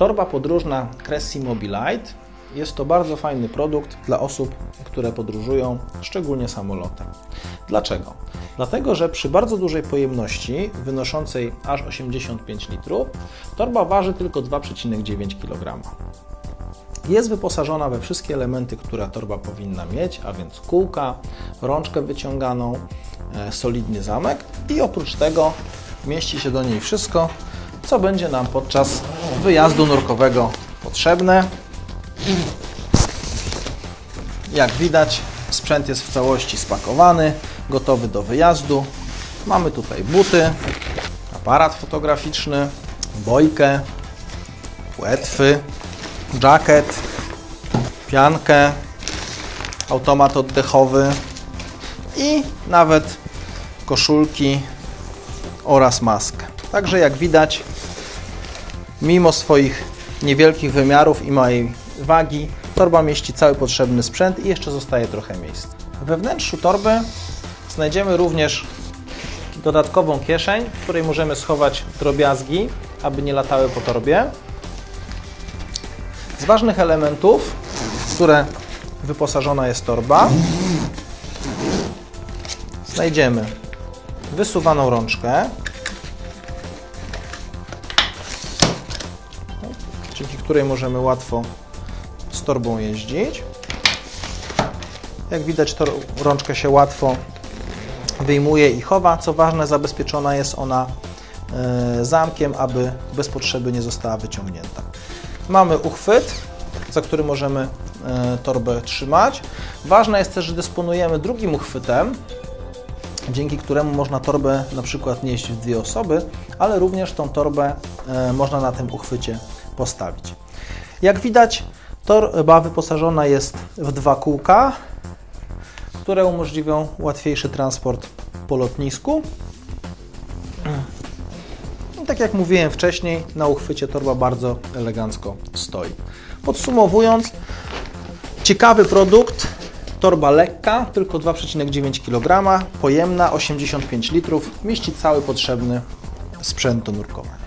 Torba podróżna Cressy Mobilite jest to bardzo fajny produkt dla osób, które podróżują, szczególnie samolotem. Dlaczego? Dlatego, że przy bardzo dużej pojemności, wynoszącej aż 85 litrów, torba waży tylko 2,9 kg. Jest wyposażona we wszystkie elementy, które torba powinna mieć, a więc kółka, rączkę wyciąganą, e, solidny zamek i oprócz tego mieści się do niej wszystko, co będzie nam podczas wyjazdu nurkowego potrzebne. Jak widać, sprzęt jest w całości spakowany, gotowy do wyjazdu. Mamy tutaj buty, aparat fotograficzny, bojkę, płetwy, jacket, piankę, automat oddechowy i nawet koszulki oraz maskę. Także jak widać, mimo swoich niewielkich wymiarów i małej wagi, torba mieści cały potrzebny sprzęt i jeszcze zostaje trochę miejsca. We wnętrzu torby znajdziemy również dodatkową kieszeń, w której możemy schować drobiazgi, aby nie latały po torbie. Z ważnych elementów, w które wyposażona jest torba, znajdziemy wysuwaną rączkę, dzięki której możemy łatwo z torbą jeździć. Jak widać, to rączkę się łatwo wyjmuje i chowa. Co ważne, zabezpieczona jest ona e, zamkiem, aby bez potrzeby nie została wyciągnięta. Mamy uchwyt, za który możemy e, torbę trzymać. Ważne jest też, że dysponujemy drugim uchwytem, dzięki któremu można torbę na przykład nieść w dwie osoby, ale również tą torbę e, można na tym uchwycie postawić. Jak widać, torba wyposażona jest w dwa kółka, które umożliwią łatwiejszy transport po lotnisku. I tak jak mówiłem wcześniej, na uchwycie torba bardzo elegancko stoi. Podsumowując, ciekawy produkt, torba lekka, tylko 2,9 kg, pojemna, 85 litrów, mieści cały potrzebny sprzęt do nurkowania.